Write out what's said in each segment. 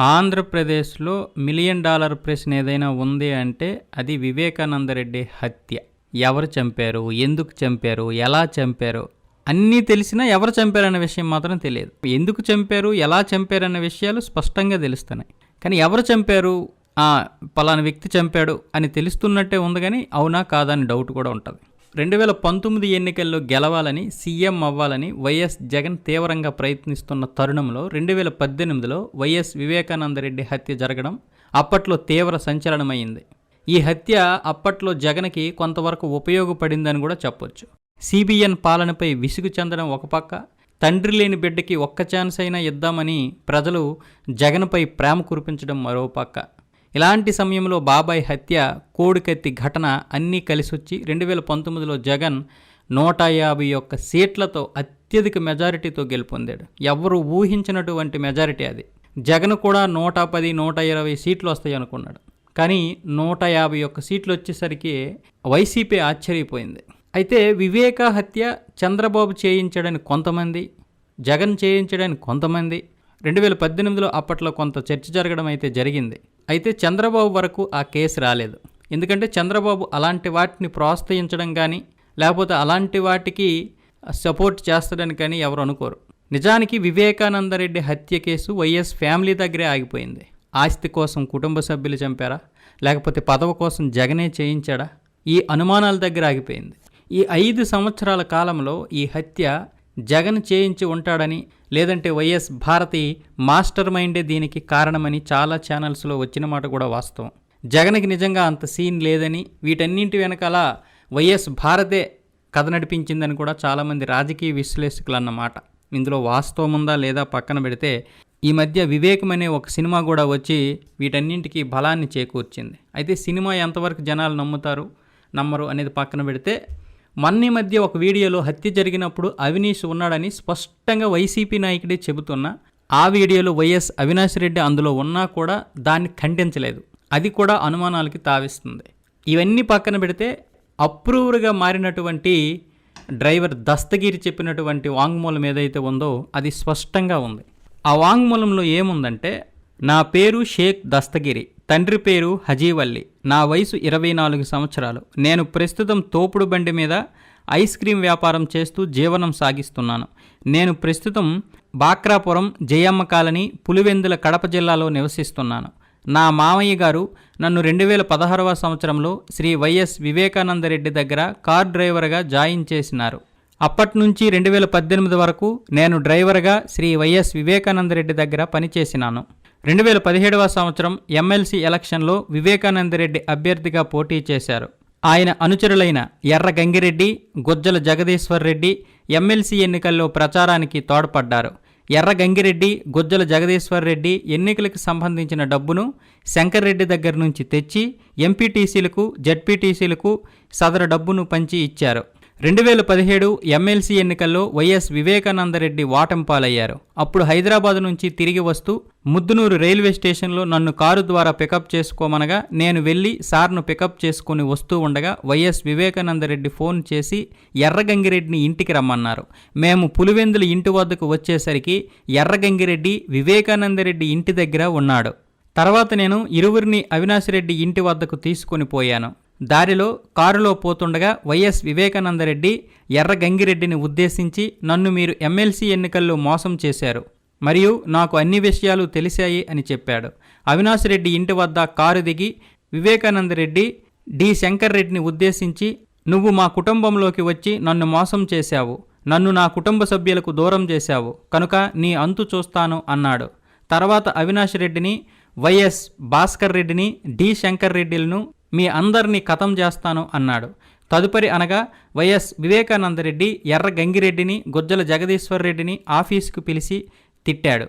ఆంధ్రప్రదేశ్లో million dollar ప్రశ్న ఏదైనా ఉంది అంటే అది వివేకానందరెడ్డి హత్య. ఎవరు చంపారు? ఎందుకు చంపారు? ఎలా చంపారు? అన్నీ తెలిసినా ఎవరు చంపారన్న విషయం మాత్రం తెలియదు. ఎందుకు చంపారు? ఎలా చంపారన్న విషయాలు స్పష్టంగా తెలుస్తున్నాయి. కానీ ఎవరు చంపారు? పలానా వ్యక్తి చంపాడు అని తెలుస్తున్నట్టే ఉంది కానీ అవునా కాదా అని డౌట్ కూడా ఉంటుంది. రెండు వేల పంతొమ్మిది ఎన్నికల్లో గెలవాలని సీఎం అవ్వాలని వైఎస్ జగన్ తీవ్రంగా ప్రయత్నిస్తున్న తరుణంలో రెండు వేల పద్దెనిమిదిలో వైఎస్ వివేకానందరెడ్డి హత్య జరగడం అప్పట్లో తీవ్ర సంచలనమైంది. ఈ హత్య అప్పట్లో జగన్కి కొంతవరకు ఉపయోగపడిందని కూడా చెప్పొచ్చు. సిబిఎన్ పాలనపై విసుగు చెందడం ఒక పక్క తండ్రి లేని బిడ్డకి ఒక్క ఛాన్స్ అయినా ఇద్దామని ప్రజలు జగన్పై ప్రేమ కురిపించడం మరో పక్క. ఇలాంటి సమయంలో బాబాయ్ హత్య కోడికత్తి ఘటన అన్నీ కలిసొచ్చి రెండు వేల పంతొమ్మిదిలో జగన్ నూట యాభై ఒక్క సీట్లతో అత్యధిక మెజారిటీతో గెలుపొందాడు. ఎవరు ఊహించినటువంటి మెజారిటీ అది. జగన్ కూడా నూట పది నూట ఇరవై సీట్లు వస్తాయి అనుకున్నాడు. కానీ నూట యాభై ఒక్క సీట్లు వచ్చేసరికి వైసీపీ ఆశ్చర్యపోయింది. అయితే వివేక హత్య చంద్రబాబు చేయించడానికి కొంతమంది జగన్ చేయించడానికి కొంతమంది రెండు వేల పద్దెనిమిదిలో అప్పట్లో కొంత చర్చ జరగడం అయితే జరిగింది. అయితే చంద్రబాబు వరకు ఆ కేసు రాలేదు. ఎందుకంటే చంద్రబాబు అలాంటి వాటిని ప్రోత్సహించడం కానీ లేకపోతే అలాంటి వాటికి సపోర్ట్ చేస్తాడని కానీ ఎవరు అనుకోరు. నిజానికి వివేకానందరెడ్డి హత్య కేసు వైఎస్ ఫ్యామిలీ దగ్గరే ఆగిపోయింది. ఆస్తి కోసం కుటుంబ సభ్యులు చంపారా? లేకపోతే పదవి కోసం జగనే చేయించాడా? ఈ అనుమానాల దగ్గర ఆగిపోయింది. ఈ ఐదు సంవత్సరాల కాలంలో ఈ హత్య జగన్ చేయించి ఉంటాడని లేదంటే వైఎస్ భారతి మాస్టర్ మైండే దీనికి కారణమని చాలా ఛానల్స్లో వచ్చిన మాట కూడా వాస్తవం. జగన్కి నిజంగా అంత సీన్ లేదని వీటన్నింటి వెనకాల వైఎస్ భారతే కథ నడిపించిందని కూడా చాలామంది రాజకీయ విశ్లేషకులు అన్నమాట ఇందులో వాస్తవం ఉందా లేదా పక్కన పెడితే ఈ మధ్య వివేకం అనే ఒక సినిమా కూడా వచ్చి వీటన్నింటికి బలాన్ని చేకూర్చింది. అయితే సినిమా ఎంతవరకు జనాలు నమ్ముతారు నమ్మరు అనేది పక్కన పెడితే మొన్న మధ్య ఒక వీడియోలో హత్య జరిగినప్పుడు అవినీష్ ఉన్నాడని స్పష్టంగా వైసీపీ నాయకుడే చెబుతున్నా ఆ వీడియోలో వైఎస్ అవినాష్ రెడ్డి అందులో ఉన్నా కూడా దాన్ని ఖండించలేదు. అది కూడా అనుమానాలకి తావిస్తుంది. ఇవన్నీ పక్కన పెడితే అప్రూవర్గా మారినటువంటి డ్రైవర్ దస్తగిరి చెప్పినటువంటి వాంగ్మూలం ఏదైతే ఉందో అది స్పష్టంగా ఉంది. ఆ వాంగ్మూలంలో ఏముందంటే నా పేరు షేక్ దస్తగిరి. తండ్రి పేరు హజీవల్లి. నా వయసు ఇరవై నాలుగు సంవత్సరాలు. నేను ప్రస్తుతం తోపుడు బండి మీద ఐస్ క్రీం వ్యాపారం చేస్తూ జీవనం సాగిస్తున్నాను. నేను ప్రస్తుతం బాక్రాపురం జయమ్మ కాలనీ పులివెందుల కడప జిల్లాలో నివసిస్తున్నాను. నా మామయ్య గారు నన్ను రెండు వేల పదహారవ సంవత్సరంలో శ్రీ వైఎస్ వివేకానందరెడ్డి దగ్గర కార్ డ్రైవర్గా జాయిన్ చేసినారు. అప్పటి నుంచి రెండు వేల పద్దెనిమిది వరకు నేను డ్రైవర్గా శ్రీ వైఎస్ వివేకానందరెడ్డి దగ్గర పనిచేసినాను. రెండు వేల పదిహేడవ సంవత్సరం ఎమ్మెల్సీ ఎలక్షన్లో వివేకానందరెడ్డి అభ్యర్థిగా పోటీ చేశారు. ఆయన అనుచరులైన ఎర్ర గంగిరెడ్డి గుజ్జల జగదీశ్వర్ రెడ్డి ఎమ్మెల్సీ ఎన్నికల్లో ప్రచారానికి తోడ్పడ్డారు. ఎర్ర గంగిరెడ్డి గుజ్జల జగదీశ్వర్ రెడ్డి ఎన్నికలకు సంబంధించిన డబ్బును శంకర్ రెడ్డి దగ్గర నుంచి తెచ్చి ఎంపీటీసీలకు జడ్పీటీసీలకు సదరు డబ్బును పంచి ఇచ్చారు. రెండు వేల పదిహేడు ఎమ్మెల్సీ ఎన్నికల్లో వైఎస్ వివేకానందరెడ్డి వాటంపాలయ్యారు. అప్పుడు హైదరాబాద్ నుంచి తిరిగి వస్తూ ముద్దునూరు రైల్వే స్టేషన్లో నన్ను కారు ద్వారా పికప్ చేసుకోమనగా నేను వెళ్ళి సార్ను పికప్ చేసుకుని వస్తూ ఉండగా వైఎస్ వివేకానందరెడ్డి ఫోన్ చేసి ఎర్రగంగిరెడ్డిని ఇంటికి రమ్మన్నారు. మేము పులివెందుల ఇంటి వద్దకు వచ్చేసరికి ఎర్రగంగిరెడ్డి వివేకానందరెడ్డి ఇంటి దగ్గర ఉన్నాడు. తర్వాత నేను ఇరువురిని అవినాశరెడ్డి ఇంటి వద్దకు తీసుకొని పోయాను. దారిలో కారులో పోతుండగా వైఎస్ వివేకానందరెడ్డి ఎర్ర గంగిరెడ్డిని ఉద్దేశించి నన్ను మీరు ఎమ్మెల్సీ ఎన్నికల్లో మోసం చేశారు. మరియు నాకు అన్ని విషయాలు తెలిసాయి అని చెప్పాడు. అవినాష్ రెడ్డి ఇంటి వద్ద కారు దిగి వివేకానందరెడ్డి డి శంకర్ రెడ్డిని ఉద్దేశించి నువ్వు మా కుటుంబంలోకి వచ్చి నన్ను మోసం చేశావు. నన్ను నా కుటుంబ సభ్యులకు దూరం చేశావు. కనుక నీ అంతు చూస్తాను అన్నాడు. తర్వాత అవినాష్ రెడ్డిని వైఎస్ భాస్కర్ రెడ్డిని డి శంకర్ రెడ్డిలను మీ అందరినీ ఖతం చేస్తాను అన్నాడు. తదుపరి అనగా వైఎస్ వివేకానందరెడ్డి ఎర్ర గంగిరెడ్డిని గుజ్జల జగదీశ్వర్ రెడ్డిని ఆఫీసుకు పిలిచి తిట్టాడు.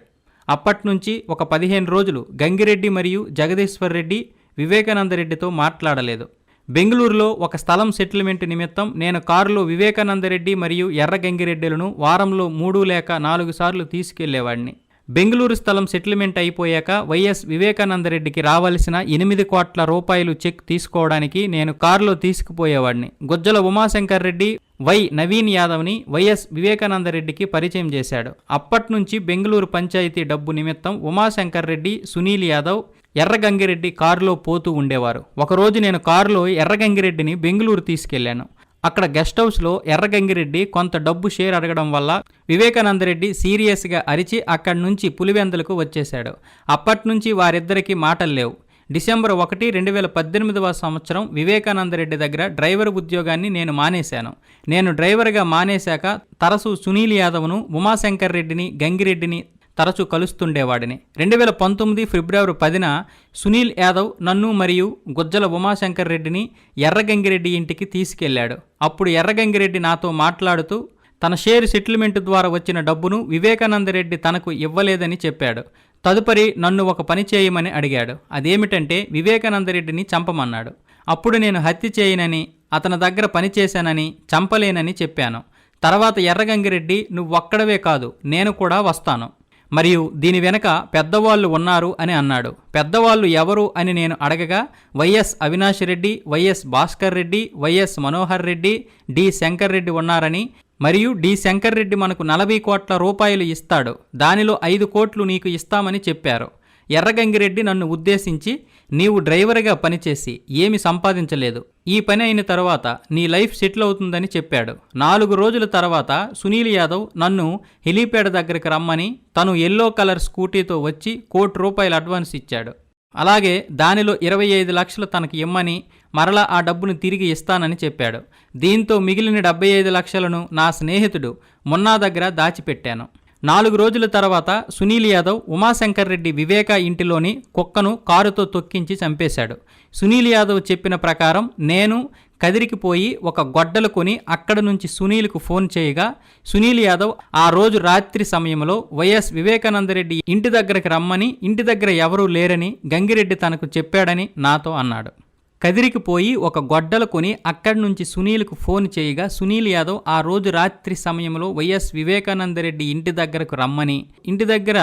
అప్పట్నుంచి ఒక పదిహేను రోజులు గంగిరెడ్డి మరియు జగదీశ్వర్ రెడ్డి వివేకానందరెడ్డితో మాట్లాడలేదు. బెంగళూరులో ఒక స్థలం సెటిల్మెంట్ నిమిత్తం నేను కారులో వివేకానందరెడ్డి మరియు ఎర్ర గంగిరెడ్డిలను వారంలో మూడు లేక నాలుగు సార్లు తీసుకెళ్ళేవాడిని. బెంగళూరు స్థలం సెటిల్మెంట్ అయిపోయాక వైఎస్ వివేకానందరెడ్డికి రావాల్సిన ఎనిమిది కోట్ల రూపాయలు చెక్ తీసుకోవడానికి నేను కారులో తీసుకుపోయేవాడిని. గుజ్జల ఉమాశంకర్ రెడ్డి వై నవీన్ యాదవ్ని వైఎస్ వివేకానందరెడ్డికి పరిచయం చేశాడు. అప్పట్నుంచి బెంగళూరు పంచాయతీ డబ్బు నిమిత్తం ఉమాశంకర్ రెడ్డి సునీల్ యాదవ్ ఎర్రగంగిరెడ్డి కారులో పోతూ ఉండేవారు. ఒకరోజు నేను కారులో ఎర్రగంగిరెడ్డిని బెంగళూరు తీసుకెళ్ళాను అక్కడ గెస్ట్ హౌస్లో ఎర్రగంగిరెడ్డి కొంత డబ్బు షేర్ అడగడం వల్ల వివేకానందరెడ్డి సీరియస్గా అరిచి అక్కడి నుంచి పులివెందులకు వచ్చేశాడు. అప్పటి నుంచి వారిద్దరికీ మాటలు లేవు. డిసెంబర్ ఒకటి రెండు వేల పద్దెనిమిదవ సంవత్సరం వివేకానందరెడ్డి దగ్గర డ్రైవర్ ఉద్యోగాన్ని నేను మానేశాను. నేను డ్రైవర్గా మానేశాక తరచు సునీల్ యాదవ్ను ఉమాశంకర్ రెడ్డిని గంగిరెడ్డిని తరచూ కలుస్తుండేవాడిని. రెండు వేల పంతొమ్మిది ఫిబ్రవరి పదిన సునీల్ యాదవ్ నన్ను మరియు గుజ్జల ఉమాశంకర్ రెడ్డిని ఎర్రగంగిరెడ్డి ఇంటికి తీసుకెళ్ళాడు. అప్పుడు ఎర్రగంగిరెడ్డి నాతో మాట్లాడుతూ తన షేర్ సెటిల్మెంట్ ద్వారా వచ్చిన డబ్బును వివేకానందరెడ్డి తనకు ఇవ్వలేదని చెప్పాడు. తదుపరి నన్ను ఒక పని చేయమని అడిగాడు. అదేమిటంటే వివేకానందరెడ్డిని చంపమన్నాడు. అప్పుడు నేను హత్య చేయనని అతని దగ్గర పని చేశానని చంపలేనని చెప్పాను. తర్వాత ఎర్రగంగిరెడ్డి నువ్వొక్కడవే కాదు నేను కూడా వస్తాను. మరియు దీని వెనక పెద్దవాళ్ళు ఉన్నారు అని అన్నాడు. పెద్దవాళ్ళు ఎవరు అని నేను అడగగా YS Avinash Reddy YS Bhaskar Reddy YS Manohar Reddy D Shankar Reddy ఉన్నారని మరియు డి శంకర్ రెడ్డి మనకు నలభై కోట్ల రూపాయలు ఇస్తాడు. దానిలో ఐదు కోట్లు నీకు ఇస్తామని చెప్పారు. ఎర్రగంగిరెడ్డి నన్ను ఉద్దేశించి నీవు డ్రైవర్గా పనిచేసి ఏమి సంపాదించలేదు. ఈ పని అయిన తర్వాత నీ లైఫ్ సెటిల్ అవుతుందని చెప్పాడు. నాలుగు రోజుల తర్వాత సునీల్ యాదవ్ నన్ను హెలీప్యాడ్ దగ్గరికి రమ్మని తను ఎల్లో కలర్ స్కూటీతో వచ్చి కోటి రూపాయలు అడ్వాన్స్ ఇచ్చాడు. అలాగే దానిలో ఇరవై ఐదు లక్షలు తనకి ఇమ్మని మరలా ఆ డబ్బును తిరిగి ఇస్తానని చెప్పాడు. దీంతో మిగిలిన డెబ్బై ఐదు లక్షలను నా స్నేహితుడు మున్నా దగ్గర దాచిపెట్టాను. నాలుగు రోజుల తర్వాత సునీల్ యాదవ్ ఉమాశంకర్ రెడ్డి వివేక ఇంటిలోని కుక్కను కారుతో తొక్కించి చంపేశాడు. సునీల్ యాదవ్ చెప్పిన ప్రకారం నేను కదిరికి పోయి ఒక గొడ్డలు కొని అక్కడ నుంచి సునీల్కు ఫోన్ చేయగా సునీల్ యాదవ్ ఆ రోజు రాత్రి సమయంలో వైఎస్ వివేకానందరెడ్డి ఇంటి దగ్గరికి రమ్మని ఇంటి దగ్గర ఎవరూ లేరని గంగిరెడ్డి తనకు చెప్పాడని నాతో అన్నాడు. కదిరికి పోయి ఒక గొడ్డలు కొని అక్కడి నుంచి సునీల్కు ఫోన్ చేయగా సునీల్ యాదవ్ ఆ రోజు రాత్రి సమయంలో వైఎస్ వివేకానందరెడ్డి ఇంటి దగ్గరకు రమ్మని. ఇంటి దగ్గర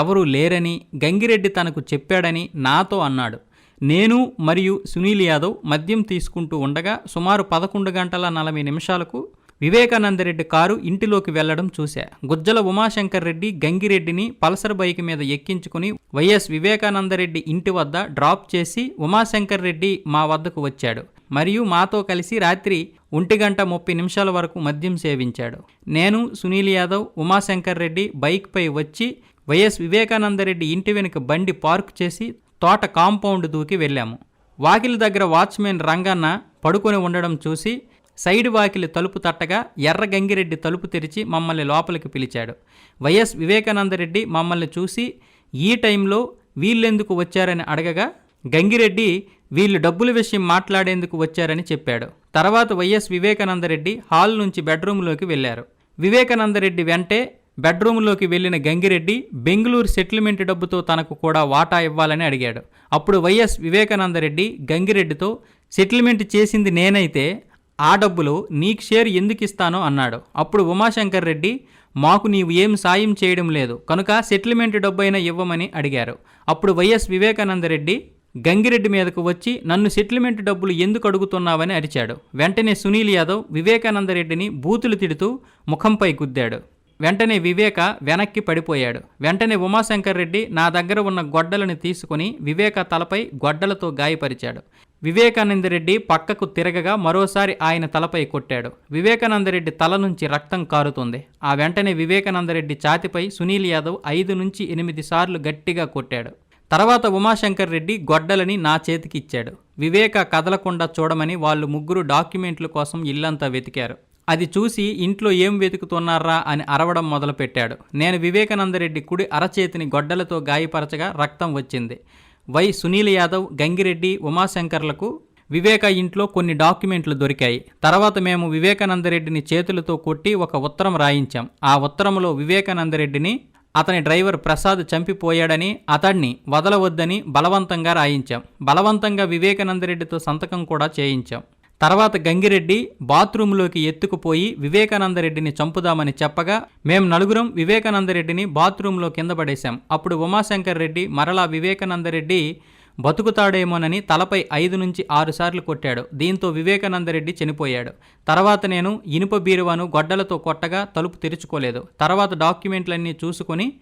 ఎవరూ లేరని గంగిరెడ్డి తనకు చెప్పాడని నాతో అన్నాడు. నేను మరియు సునీల్ యాదవ్ మద్యం తీసుకుంటూ ఉండగా సుమారు పదకొండు గంటల నలభై నిమిషాలకు వివేకానందరెడ్డి కారు ఇంటిలోకి వెళ్ళడం చూశా. గుజ్జల ఉమాశంకర్ రెడ్డి గంగిరెడ్డిని పల్సర్ బైక్ మీద ఎక్కించుకుని వైఎస్ వివేకానందరెడ్డి ఇంటి వద్ద డ్రాప్ చేసి ఉమాశంకర్ రెడ్డి మా వద్దకు వచ్చాడు. మరియు మాతో కలిసి రాత్రి ఒంటి గంట ముప్పై నిమిషాల వరకు మద్యం సేవించాడు. నేను సునీల్ యాదవ్ ఉమాశంకర్ రెడ్డి బైక్పై వచ్చి వైఎస్ వివేకానందరెడ్డి ఇంటి వెనుక బండి పార్క్ చేసి తోట కాంపౌండ్ దూకి వెళ్ళాము. వాకిలి దగ్గర వాచ్మెన్ రంగన్న పడుకొని ఉండడం చూసి సైడ్ వాకిలి తలుపు తట్టగా ఎర్ర గంగిరెడ్డి తలుపు తెరిచి మమ్మల్ని లోపలికి పిలిచాడు. వైఎస్ వివేకానందరెడ్డి మమ్మల్ని చూసి ఈ టైంలో వీళ్ళెందుకు వచ్చారని అడగగా గంగిరెడ్డి వీళ్ళు డబ్బుల విషయం మాట్లాడేందుకు వచ్చారని చెప్పాడు. తర్వాత వైఎస్ వివేకానందరెడ్డి హాల్ నుంచి బెడ్రూమ్లోకి వెళ్ళారు. వివేకానందరెడ్డి వెంటే బెడ్రూమ్లోకి వెళ్ళిన గంగిరెడ్డి బెంగళూరు సెటిల్మెంట్ డబ్బుతో తనకు కూడా వాటా ఇవ్వాలని అడిగాడు. అప్పుడు వైఎస్ వివేకానందరెడ్డి గంగిరెడ్డితో సెటిల్మెంట్ చేసింది నేనైతే ఆ డబ్బులు నీకు షేర్ ఎందుకు ఇస్తానో అన్నాడు. అప్పుడు ఉమాశంకర్ రెడ్డి మాకు నీవు ఏం సాయం చేయడం లేదు కనుక సెటిల్మెంట్ డబ్బైనా ఇవ్వమని అడిగారు. అప్పుడు వైఎస్ వివేకానందరెడ్డి గంగిరెడ్డి మీదకు వచ్చి నన్ను సెటిల్మెంట్ డబ్బులు ఎందుకు అడుగుతున్నావని అరిచాడు. వెంటనే సునీల్ యాదవ్ వివేకానందరెడ్డిని బూతులు తిడుతూ ముఖంపై గుద్దాడు. వెంటనే వివేక వెనక్కి పడిపోయాడు. వెంటనే ఉమాశంకర్ రెడ్డి నా దగ్గర ఉన్న గొడ్డలను తీసుకుని వివేక తలపై గొడ్డలతో గాయపరిచాడు. వివేకానందరెడ్డి పక్కకు తిరగగా మరోసారి ఆయన తలపై కొట్టాడు. వివేకానందరెడ్డి తల నుంచి రక్తం కారుతుంది. ఆ వెంటనే వివేకానందరెడ్డి ఛాతిపై సునీల్ యాదవ్ ఐదు నుంచి ఎనిమిది సార్లు గట్టిగా కొట్టాడు. తర్వాత ఉమాశంకర్ రెడ్డి గొడ్డలని నా చేతికి ఇచ్చాడు. వివేక కదలకుండా చూడమని వాళ్ళు ముగ్గురు డాక్యుమెంట్ల కోసం ఇల్లంతా వెతికారు. అది చూసి ఇంట్లో ఏం వెతుకుతున్నారా అని అరవడం మొదలుపెట్టాడు. నేను వివేకానందరెడ్డి కుడి అరచేతిని గొడ్డలతో గాయపరచగా రక్తం వచ్చింది. వై సునీల్ యాదవ్ గంగిరెడ్డి ఉమాశంకర్లకు వివేక ఇంట్లో కొన్ని డాక్యుమెంట్లు దొరికాయి. తర్వాత మేము వివేకానందరెడ్డిని చేతులతో కొట్టి ఒక ఉత్తరం రాయించాం. ఆ ఉత్తరంలో వివేకానందరెడ్డిని అతని డ్రైవర్ ప్రసాద్ చంపిపోయాడని అతడిని వదలవద్దని బలవంతంగా రాయించాం. బలవంతంగా వివేకానందరెడ్డితో సంతకం కూడా చేయించాం. తర్వాత గంగిరెడ్డి బాత్రూంలోకి ఎత్తుకుపోయి వివేకానందరెడ్డిని చంపుదామని చెప్పగా మేం నలుగురం వివేకానందరెడ్డిని బాత్రూంలో కింద పడేశాం. అప్పుడు ఉమాశంకర్ రెడ్డి మరలా వివేకానందరెడ్డి బతుకుతాడేమోనని తలపై ఐదు నుంచి ఆరు సార్లు కొట్టాడు. దీంతో వివేకానందరెడ్డి చనిపోయాడు. తర్వాత నేను ఇనుప బీరువాను గొడ్డలతో కొట్టగా తలుపు తెరుచుకోలేదు. తర్వాత డాక్యుమెంట్లన్నీ చూసుకొని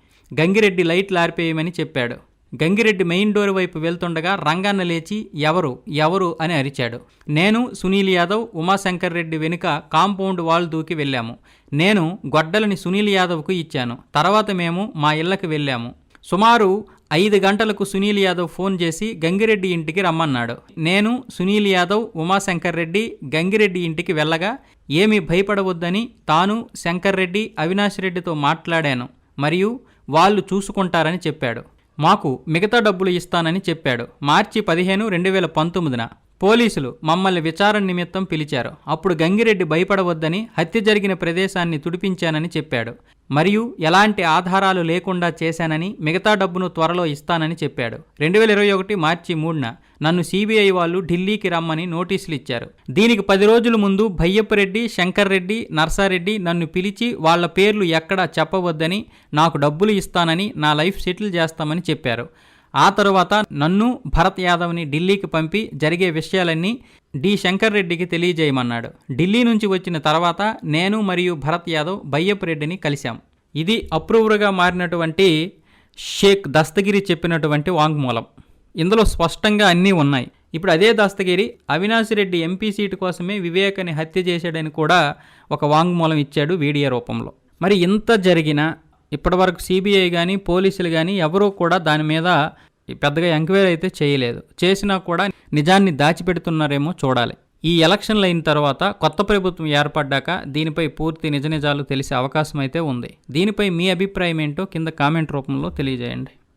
గంగిరెడ్డి లైట్లు ఆర్పేయమని చెప్పాడు. గంగిరెడ్డి మెయిన్ డోర్ వైపు వెళ్తుండగా రంగాన్న లేచి ఎవరు? ఎవరు? అని అరిచాడు. నేను సునీల్ యాదవ్ ఉమాశంకర్ రెడ్డి వెనుక కాంపౌండ్ వాల్ దూకి వెళ్ళాము. నేను గొడ్డలని సునీల్ యాదవ్కు ఇచ్చాను. తర్వాత మేము మా ఇళ్ళకు వెళ్ళాము. సుమారు ఐదు గంటలకు సునీల్ యాదవ్ ఫోన్ చేసి గంగిరెడ్డి ఇంటికి రమ్మన్నాడు. నేను సునీల్ యాదవ్ ఉమాశంకర్ రెడ్డి గంగిరెడ్డి ఇంటికి వెళ్ళగా ఏమీ భయపడవద్దని తాను శంకర్ రెడ్డి అవినాష్ రెడ్డితో మాట్లాడాను. మరియు వాళ్ళు చూసుకుంటారని చెప్పాడు. మాకు మిగతా డబ్బులు ఇస్తానని చెప్పాడు. మార్చి పదిహేను రెండు వేల పంతొమ్మిదిన పోలీసులు మమ్మల్ని విచారణ నిమిత్తం పిలిచారు. అప్పుడు గంగిరెడ్డి భయపడవద్దని హత్య జరిగిన ప్రదేశాన్ని తుడిపించానని చెప్పాడు. మరియు ఎలాంటి ఆధారాలు లేకుండా చేశానని మిగతా డబ్బును త్వరలో ఇస్తానని చెప్పాడు. రెండు వేల ఇరవై ఒకటి మార్చి మూడున నన్ను సిబిఐ వాళ్ళు ఢిల్లీకి రమ్మని నోటీసులు ఇచ్చారు. దీనికి పది రోజుల ముందు భయ్యప్పరెడ్డి శంకర్ రెడ్డి నర్సారెడ్డి నన్ను పిలిచి వాళ్ళ పేర్లు ఎక్కడా చెప్పవద్దని నాకు డబ్బులు ఇస్తానని నా లైఫ్ సెటిల్ చేస్తామని చెప్పారు. ఆ తరువాత నన్ను భరత్ యాదవ్ని ఢిల్లీకి పంపి జరిగే విషయాలన్నీ డి శంకర్ రెడ్డికి తెలియజేయమన్నాడు. ఢిల్లీ నుంచి వచ్చిన తర్వాత నేను మరియు భరత్ యాదవ్ బయ్యప్ రెడ్డిని కలిశాం. ఇది అప్రూవర్గా మారినటువంటి షేక్ దస్తగిరి చెప్పినటువంటి వాంగ్మూలం. ఇందులో స్పష్టంగా అన్నీ ఉన్నాయి. ఇప్పుడు అదే దాస్తగిరి అవినాష్ రెడ్డి ఎంపీ సీటు కోసమే వివేకని హత్య చేశాడని కూడా ఒక వాంగ్మూలం ఇచ్చాడు వీడియో రూపంలో. మరి ఇంత జరిగినా ఇప్పటివరకు సిబిఐ కానీ పోలీసులు కానీ ఎవరూ కూడా దాని మీద పెద్దగా ఎంక్వైరీ అయితే చేయలేదు. చేసినా కూడా నిజాన్ని దాచిపెడుతున్నారేమో చూడాలి. ఈ ఎలక్షన్లు అయిన తర్వాత కొత్త ప్రభుత్వం ఏర్పడ్డాక దీనిపై పూర్తి నిజ నిజాలు తెలిసే అవకాశం అయితే ఉంది. దీనిపై మీ అభిప్రాయం ఏంటో కింద కామెంట్ రూపంలో తెలియజేయండి.